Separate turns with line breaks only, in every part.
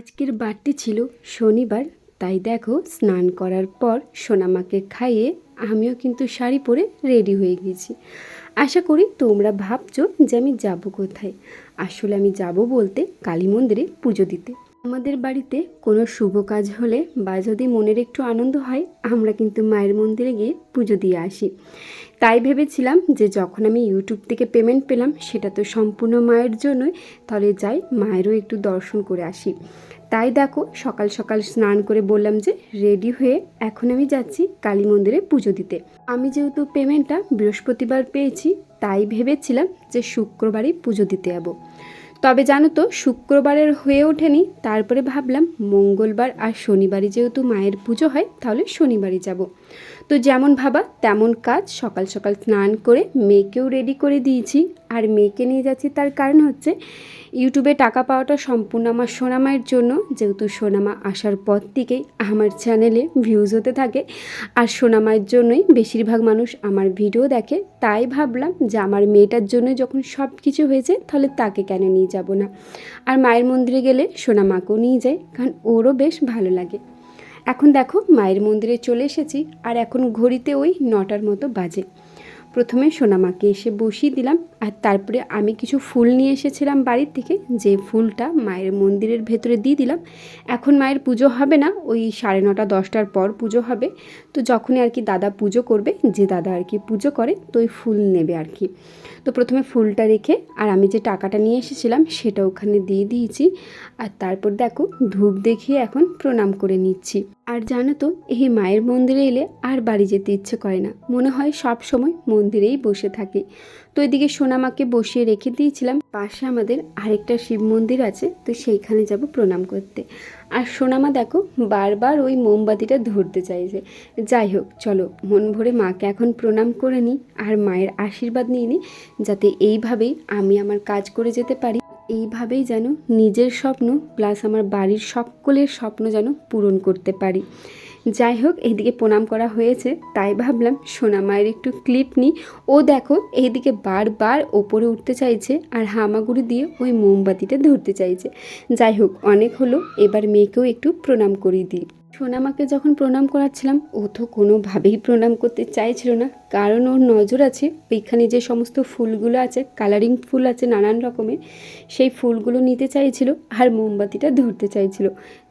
আজকের বারটি ছিল শনিবার, তাই দেখো স্নান করার পর সোনামাকে খাইয়ে আমিও কিন্তু শাড়ি পরে রেডি হয়ে গেছি। আশা করি তোমরা ভাবছ যে আমি যাব কোথায়। আসলে আমি যাব বলতে কালী মন্দিরে পুজো দিতে। আমাদের বাড়িতে কোনো শুভ কাজ হলে বা যদি মনের একটু আনন্দ হয়, আমরা কিন্তু মায়ের মন্দিরে গিয়ে পুজো দিয়ে আসি। তাই ভেবেছিলাম যে যখন আমি ইউটিউব থেকে পেমেন্ট পেলাম, সেটা তো সম্পূর্ণ মায়ের জন্যই, তাহলে যাই মায়েরও একটু দর্শন করে আসি। তাই দেখো, সকাল সকাল স্নান করে বললাম যে রেডি হয়ে এখন আমি যাচ্ছি কালী মন্দিরে পুজো দিতে। আমি যেহেতু পেমেন্টটা বৃহস্পতিবার পেয়েছি, তাই ভেবেছিলাম যে শুক্রবারই পুজো দিতে যাব। তবে জানো তো, শুক্রবারের হয়ে ওঠেনি, তারপরে ভাবলাম মঙ্গলবার আর শনিবারই যেহেতু মায়ের পুজো হয়, তাহলে শনিবারই যাব। তো যেমন ভাবা, তেমন কাজ। সকাল সকাল স্নান করে মেয়েকেও রেডি করে দিয়েছি। আর মেয়েকে নিয়ে যাচ্ছি তার কারণ হচ্ছে ইউটিউবে টাকা পাওয়াটা সম্পূর্ণ আমার সোনামায়ের জন্য। যেহেতু সোনামা আসার পর থেকেই আমার চ্যানেলে ভিউজ হতে থাকে। আর সোনামায়ের জন্যই বেশিরভাগ মানুষ আমার ভিডিও দেখে। তাই ভাবলাম যে আমার মেয়েটার জন্য যখন সব কিছু হয়েছে, তাহলে তাকে কেন নিয়ে যাব না? আর মায়ের মন্দিরে গেলে সোনামাকেও নিয়ে যাই, কারণ ওরও বেশ ভালো লাগে। এখন দেখো মায়ের মন্দিরে চলে এসেছি, আর এখন ঘড়িতে ওই নটার মতো বাজে। প্রথমে সোনামাকে এসে বসিয়ে দিলাম, আর তারপরে আমি কিছু ফুল নিয়ে এসেছিলাম বাড়ির থেকে, যে ফুলটা মায়ের মন্দিরের ভেতরে দিয়ে দিলাম। এখন মায়ের পুজো হবে না, ওই সাড়ে নটা, দশটার পর পুজো হবে। তো যখনই আর কি দাদা পুজো করবে, যে দাদা আর কি পুজো করে, তো ওই ফুল নেবে আর কি। তো প্রথমে ফুলটা রেখে, আর আমি যে টাকাটা নিয়ে এসেছিলাম, সেটা ওখানে দিয়ে দিয়েছি। আর তারপর দেখো ধূপ দেখিয়ে এখন প্রণাম করে নিচ্ছি। আর জানো তো, এই মায়ের মন্দিরে এলে আর বাড়ি যেতে ইচ্ছে করে না। মনে হয় সব সময় মন্দিরেই বসে থাকি। তো এদিকে সোনামাকে বসিয়ে রেখে দিয়েছিলাম, পাশে আমাদের আরেকটা শিব মন্দির আছে, তো সেইখানে যাব প্রণাম করতে। আর সোনামা দেখো বারবার ওই মোমবাতিটা ধরতে চাইছে। যাই হোক, চলো, মন ভরে মাকে এখন প্রণাম করে নিই আর মায়ের আশীর্বাদ নিয়ে নিই, যাতে এইভাবেই আমি আমার কাজ করে যেতে পারি। এইভাবেই যেন নিজের স্বপ্ন প্লাস আমার বাড়ির সকলের স্বপ্ন যেন পূরণ করতে পারি। যাই হোক এইদিকে প্রণাম করা হয়েছে, তাই ভাবলাম সোনা মায়ের একটু ক্লিপ নিই। ও দেখো, এইদিকে বারবার ওপরে উঠতে চাইছে আর হামাগুড়ি দিয়ে ওই মোমবাতিটা ধরতে চাইছে। যাই হোক, অনেক হলো, এবার মেয়েকেও একটু প্রণাম করিয়ে দিই। সোনামাকে যখন প্রণাম করাচ্ছিলাম, ও তো কোনোভাবেই প্রণাম করতে চাইছিল না। কারণ ওর নজর আছে, ওইখানে যে সমস্ত ফুলগুলো আছে কালারিং ফুল আছে নানান রকমের, সেই ফুলগুলো নিতে চাইছিল আর মোমবাতিটা ধরতে চাইছিল।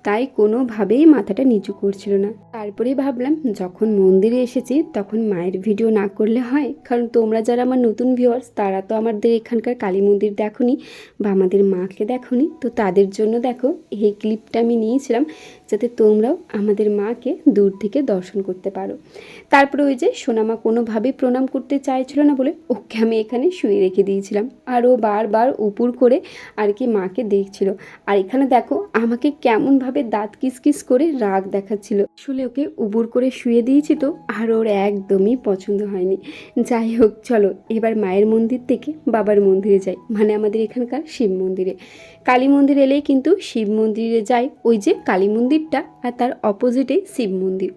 তাই কোনোভাবেই মাথাটা নিচু করছিল না। তারপরে ভাবলাম, যখন মন্দিরে এসেছি, তখন মায়ের ভিডিও না করলে হয়। কারণ তোমরা যারা আমার নতুন ভিউয়ার্স তারা তো আমাদের এখানকার কালী মন্দির দেখোনি বা আমাদের মাকে দেখোনি। তো তাদের জন্য দেখো, এই ক্লিপটা আমি নিয়েছিলাম যাতে তোমরাও আমাদের মাকে দূর থেকে দর্শন করতে পারো। তারপরে ওই যে সোনামা কোনোভাবেই প্রণাম করতে চাইছিল না বলে ওকে আমি এখানে শুয়ে রেখে দিয়েছিলাম। আর ও বারবার উপুর করে আর কি মাকে দেখছিল। আর এখানে দেখো, আমাকে কেমনভাবে দাঁত কিসকিস করে রাগ দেখাচ্ছিল। আসলে ওকে উবুর করে শুয়ে দিয়েছি তো, আর ওর একদমই পছন্দ হয়নি। যাই হোক, চলো, এবার মায়ের মন্দির থেকে বাবার মন্দিরে যাই। মানে আমাদের এখানকার শিব মন্দিরে। কালী মন্দির এলেই কিন্তু শিব মন্দিরে যাই ওই যে কালী মন্দিরটা আর তার অপোজিটে শিব মন্দির।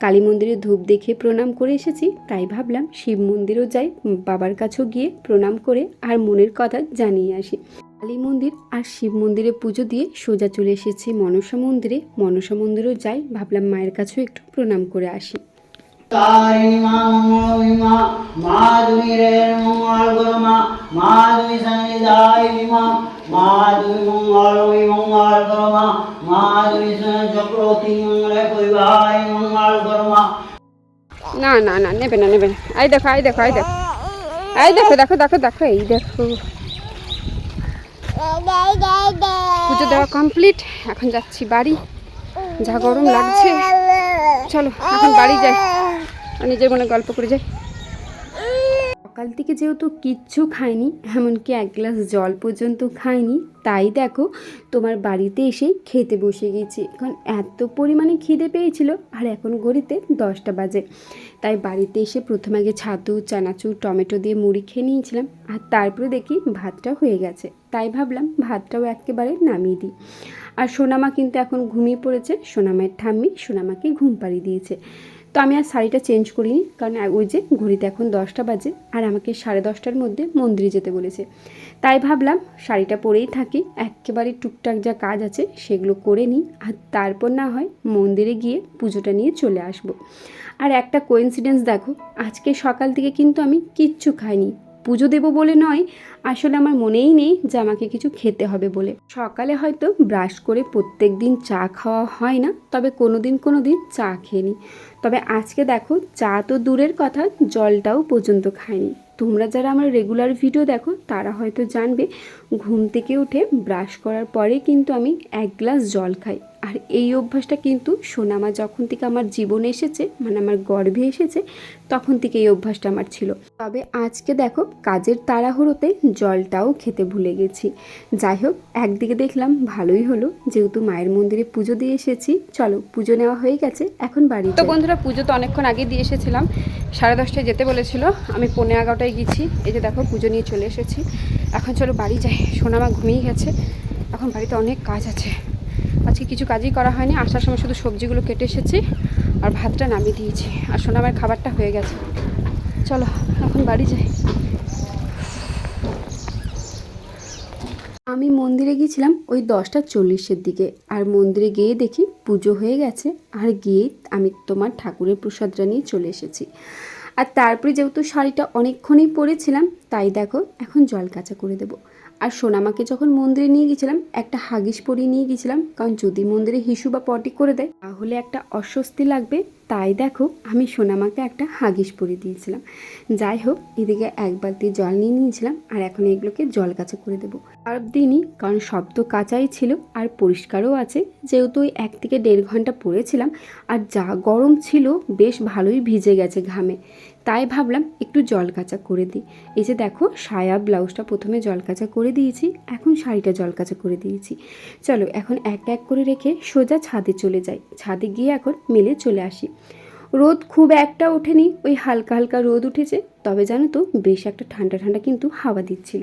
কালী মন্দিরে ধূপ দেখে প্রণাম করে এসেছি, তাই ভাবলাম শিব মন্দিরও যাই, বাবার কাছেও গিয়ে প্রণাম করে আর মনের কথা জানিয়ে আসি। কালী মন্দির আর শিব মন্দিরে পুজো দিয়ে সোজা চলে এসেছি মনসা মন্দিরে। মনসা মন্দিরেও যাই, ভাবলাম মায়ের কাছেও একটু প্রণাম করে আসি।
মা মা মা মাধুরী সন্নিধায় মা।
না না না, নেবে না নেবে না। আই দেখো আই দেখো আই দেখো। আই দেখো দেখো দেখো দেখো, এই দেখো। পুজো দেওয়া কমপ্লিট এখন যাচ্ছি বাড়ি। যা গরম লাগছে। চলো, এখন বাড়ি যাই। নিজের মনে গল্প করে যাই। সকাল থেকে যেহেতু কিচ্ছু খাইনি, এমনকি এক গ্লাস জল পর্যন্ত খাইনি, তাই দেখো তোমার বাড়িতে এসে খেতে বসে গেছি। এখন এত পরিমাণে খিদে পেয়েছিল, আর এখন ঘড়িতে দশটা বাজে। তাই বাড়িতে এসে প্রথমে আগে ছাতু, চানাচুর, টমেটো দিয়ে মুড়ি খেয়ে নিয়েছিলাম, আর তারপরে দেখি ভাতটা হয়ে গেছে। তাই ভাবলাম ভাতটাও একেবারে নামিয়ে দিই। আর সোনামা কিন্তু এখন ঘুমিয়ে পড়েছে, সোনামায়ের ঠাম্মি সোনামাকে ঘুম পাড়িয়ে দিয়েছে। তো আমি আর শাড়িটা চেঞ্জ করিনি, কারণ ওই যে ঘড়িতে এখন দশটা বাজে আর আমাকে সাড়ে দশটার মধ্যে মন্দিরে যেতে বলেছে তাই ভাবলাম শাড়িটা পরেই থাকি, একেবারে টুকটাক যা কাজ আছে সেগুলো করে নিই আর তারপর না হয় মন্দিরে গিয়ে পুজোটা নিয়ে চলে আসব। আর একটা কোইন্সিডেন্স দেখো, আজকে সকাল থেকে কিন্তু আমি কিচ্ছু খাইনি পুজো দেবো বলে নয়, আসলে আমার মনেই নেই যে আমাকে কিছু খেতে হবে বলে। সকালে হয়তো ব্রাশ করে প্রত্যেক দিন চা খাওয়া হয় না, তবে কোনো দিন কোনো দিন চা খেয়ে তবে আজকে দেখো, চা তো দূরের কথা, জলটাও পর্যন্ত খায়নি তোমরা যারা আমার রেগুলার ভিডিও দেখো, তারা হয়তো জানবে, ঘুম থেকে উঠে ব্রাশ করার পরে কিন্তু আমি এক গ্লাস জল খাই। আর এই অভ্যাসটা কিন্তু সোনামা যখন থেকে আমার জীবনে এসেছে মানে আমার গর্ভে এসেছে, তখন থেকে এই অভ্যাসটা আমার ছিল। তবে আজকে দেখো, কাজের তাড়াহুড়োতে জলটাও খেতে ভুলে গেছি। যাই হোক, একদিকে দেখলাম ভালোই হলো, যেহেতু মায়ের মন্দিরে পুজো দিয়ে এসেছি। চলো, পুজো নেওয়া হয়ে গেছে, এখন বাড়ি তো বন্ধুরা, পুজো তো অনেকক্ষণ আগে দিয়ে এসেছিলাম। সাড়ে দশটায় যেতে বলেছিল, আমি পনেরো এগারোটায় গেছি, এই যে দেখো, পুজো নিয়ে চলে এসেছি। এখন চলো বাড়ি যাই, সোনামা ঘুমিয়ে গেছে। এখন বাড়িতে অনেক কাজ আছে। আজকে কিছু কাজই করা হয়নি। আসার সময় শুধু সবজিগুলো কেটে এসেছি আর ভাতটা নামিয়ে দিয়েছি। আর সোনামার খাবারটা হয়ে গেছে। চলো, এখন বাড়ি যাই। আমি মন্দিরে গিয়েছিলাম ওই দশটা চল্লিশের দিকে। আর মন্দিরে গিয়ে দেখি পুজো হয়ে গেছে। আর গিয়ে আমি তোমার ঠাকুরের প্রসাদটা নিয়ে চলে এসেছি। আর তারপরে যেহেতু শাড়িটা অনেকক্ষণই পরেছিলাম, তাই দেখো, এখন জল কাঁচা করে দেবো। আর সোনামাকে যখন মন্দিরে নিয়ে গেছিলাম, একটা হাগিস পরিয়ে নিয়ে গেছিলাম, কারণ যদি মন্দিরে হিসু বা পটি করে দেয়, তাহলে একটা অস্বস্তি লাগবে। তাই দেখো, আমি সোনামাকে একটা হাগিস পরিয়ে দিয়েছিলাম। যাই হোক, এদিকে এক বালতি জল নিয়ে নিয়েছিলাম আর এখন এগুলোকে জল কাঁচা করে দেবো। আর দিনই, কারণ সব তো কাঁচাই ছিল আর পরিষ্কারও আছে। যেহেতু ওই এক থেকে দেড় ঘণ্টা পরেছিলাম আর যা গরম ছিল, বেশ ভালোই ভিজে গেছে ঘামে। তাই ভাবলাম একটু জল কাঁচা করে দিই। এই যে দেখো, সায়া ব্লাউজটা প্রথমে জল কাঁচা করে দিয়েছি, এখন শাড়িটা জল কাঁচা করে দিয়েছি। চলো, এখন এক এক করে রেখে সোজা ছাদে চলে যাই। ছাদে গিয়ে এখন মেলে চলে আসি। রোদ খুব একটা ওঠেনি, ওই হালকা হালকা রোদ উঠেছে, তবে জানো তো বেশ একটা ঠান্ডা ঠান্ডা কিন্তু হাওয়া দিচ্ছিল।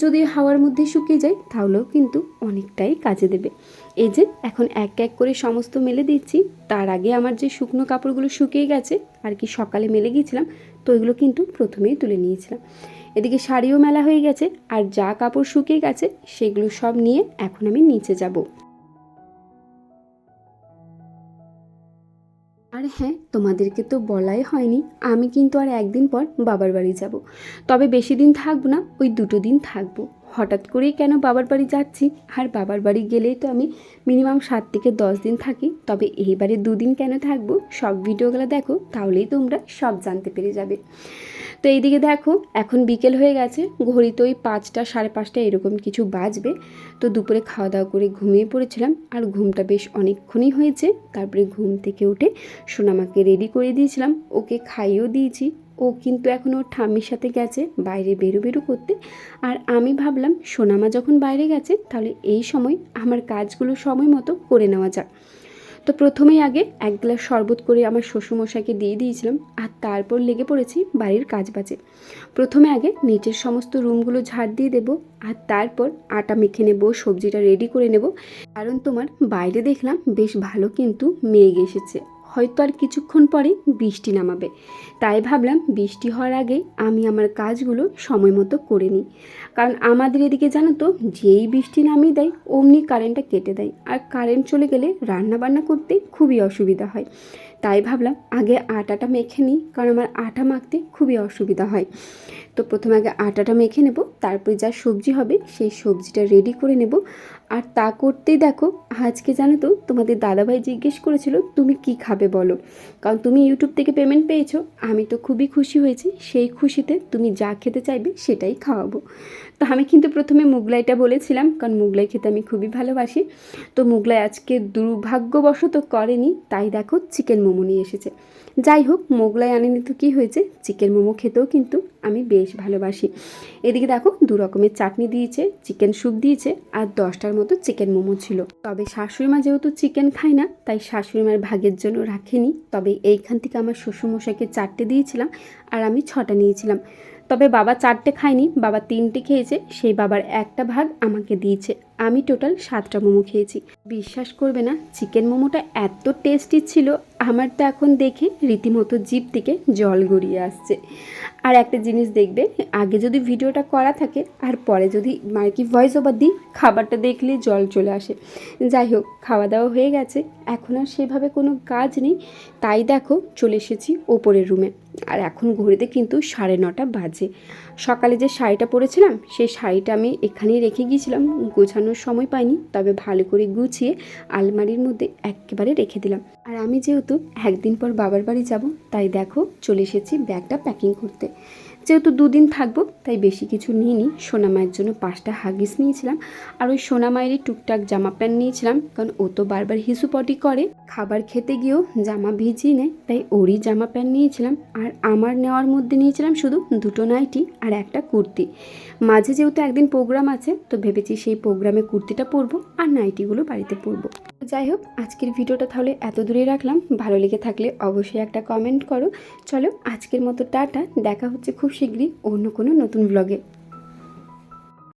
যদি হাওয়ার মধ্যে শুকিয়ে যায়, তাহলেও কিন্তু অনেকটাই কাজে দেবে। এই যে, এখন এক এক করে সমস্ত মেলে দিচ্ছি, তার আগে আমার যে শুকনো কাপড়গুলো শুকিয়ে গেছে, আর কি সকালে মেলে গিয়েছিলাম, তো ওইগুলো কিন্তু প্রথমেই তুলে নিয়েছিলাম। এদিকে শাড়িও মেলা হয়ে গেছে, আর যা কাপড় শুকিয়ে গেছে, সেগুলো সব নিয়ে এখন আমি নিচে যাব। আর হ্যাঁ তোমাদেরকে তো বলাই হয়নি। আমি কিন্তু আর একদিন পর বাবার বাড়ি যাব। তবে বেশি দিন থাকব না, ওই দুটো দিন থাকব। হঠাৎ করেই কেন বাবার বাড়ি যাচ্ছি? আর বাবার বাড়ি গেলেই তো আমি মিনিমাম সাত থেকে দশ দিন থাকি। তবে এইবারে দুদিন কেন থাকব? সব ভিডিওগুলো দেখো, তাহলেই তোমরা সব জানতে পেরে যাবে। তো এইদিকে দেখো, এখন বিকেল হয়ে গেছে। ঘড়িতে ওই পাঁচটা, সাড়ে পাঁচটা এরকম কিছু বাজবে। তো দুপুরে খাওয়া দাওয়া করে ঘুমিয়ে পড়েছিলাম। আর ঘুমটা বেশ অনেকক্ষণই হয়েছে। তারপরে ঘুম থেকে উঠে সোনামাকে রেডি করে দিয়েছিলাম। ওকে খাইয়েও দিয়েছি। ও কিন্তু এখন ওর ঠাম্মির সাথে গেছে, বাইরে বেরো বেরো করতে। আর আমি ভাবলাম, সোনামা যখন বাইরে গেছে, তাহলে এই সময় আমার কাজগুলো সময় মতো করে নেওয়া যাক। তো প্রথমেই আগে এক গ্লাস শরবত করে আমার শ্বশুরমশাইকে দিয়ে দিয়েছিলাম, আর তারপর লেগে পড়েছি বাড়ির কাজ বাজে। প্রথমে আগে নিচের সমস্ত রুমগুলো ঝাড় দিয়ে দেবো, আর তারপর আটা মেখে নেব, সবজিটা রেডি করে নেব। কারণ তোমার বাইরে দেখলাম বেশ ভালো কিন্তু মেঘ এসেছে। হয়তো আর কিছুক্ষণ পরে বৃষ্টি নামাবে। তাই ভাবলাম বৃষ্টি হওয়ার আগে আমি আমার কাজগুলো সময় মতো করে নিই। কারণ আমাদের এদিকে জানো তো, যেই বৃষ্টি নামিয়ে দেয়, অমনি কারেন্টটা কেটে দেয়। আর কারেন্ট চলে গেলে রান্না বান্না করতে খুবই অসুবিধা হয়। তাই ভাবলাম আগে আটাটা মেখে নিই, কারণ আমার আটা মাখতে খুবই অসুবিধা হয়। তো প্রথমে আগে আটাটা মেখে নেব, তারপরে যা সবজি হবে সেই সবজিটা রেডি করে নেব। আর তা করতেই দেখো, আজকে জানো তো তোমাদের দাদাভাই জিজ্ঞেস করেছিল, তুমি কি খাবে বলো? কারণ তুমি ইউটিউব থেকে পেমেন্ট পেয়েছ, আমি তো খুবই খুশি হয়েছি, সেই খুশিতে তুমি যা খেতে চাইবে সেটাই খাওয়াবো। তো আমি কিন্তু প্রথমে মুগলাইটা বলেছিলাম, কারণ মুগলাই খেতে আমি খুবই ভালোবাসি। তো মুগলাই আজকে দুর্ভাগ্যবশত করেনি, তাই দেখো চিকেন মোমো নিয়ে এসেছে। যাই হোক, মোগলাই আনেনি তো কী হয়েছে চিকেন মোমো খেতেও কিন্তু আমি বেশ ভালোবাসি। এদিকে দেখো দু রকমের চাটনি দিয়েছে চিকেন স্যুপ দিয়েছে, আর দশটার মতো চিকেন মোমো ছিল। তবে শাশুড়িমা যেহেতু চিকেন খায় না, তাই শাশুড়ি মার ভাগের জন্য রাখেনি। তবে এইখান থেকে আমার শ্বশুরমশাইকে চারটে দিয়েছিলাম আর আমি ছটা নিয়েছিলাম। তবে বাবা চারটে খায়নি, বাবা তিনটে খেয়েছে, সেই বাবার একটা ভাগ আমাকে দিয়েছে। আমি টোটাল সাতটা মোমো খেয়েছি। বিশ্বাস করবে না, চিকেন মোমোটা এত টেস্টি ছিল, আমার তো এখন দেখে রীতিমতো জিভ থেকে জল গড়িয়ে আসছে। আর একটা জিনিস দেখবে, আগে যদি ভিডিওটা করা থাকে, আর পরে যদি মার্কি ভয়েস ওভার দিই, খাবারটা দেখলে জল চলে আসে। যাই হোক, খাওয়া দাওয়া হয়ে গেছে, এখন আর সেভাবে কোনো কাজ নেই। তাই দেখো, চলে এসেছি ওপরের রুমে আর এখন ঘড়িতে কিন্তু সাড়ে নটা বাজে। সকালে যে শাড়িটা পরেছিলাম, সেই শাড়িটা আমি এখানেই রেখে গিয়েছিলাম। গোছানোর সময় পাইনি, তবে ভালো করে গুছিয়ে আলমারির মধ্যে একেবারে রেখে দিলাম। আর আমি যেহেতু একদিন পর বাবার বাড়ি যাব, তাই দেখো চলে এসেছি ব্যাগটা প্যাকিং করতে। যেহেতু দুদিন থাকব, তাই বেশি কিছু নিইনি। সোনা মায়ের জন্য পাঁচটা হাগিস নিয়েছিলাম। আর ওই সোনা মায়েরই টুকটাক জামা প্যান্ট নিয়েছিলাম, কারণ ও তো বারবার হিসুপটি করে। খাবার খেতে গিয়েও জামা ভিজিয়ে নেয়, তাই ওরই জামা প্যান্ট নিয়েছিলাম। আর আমার নেওয়ার মধ্যে নিয়েছিলাম শুধু দুটো নাইটি আর একটা কুর্তি। মাঝে যেহেতু একদিন প্রোগ্রাম আছে, তো ভেবেছি সেই প্রোগ্রামে কুর্তিটা পরবো আর নাইটিগুলো বাড়িতে পরবো। যাই হোক, আজকের ভিডিওটা তাহলে এত দূরে রাখলাম। ভালো লেগে থাকলে অবশ্যই একটা কমেন্ট করো। চলো, আজকের মতো টাটা। দেখা হচ্ছে খুব শীঘ্রই অন্য কোনো নতুন ব্লগে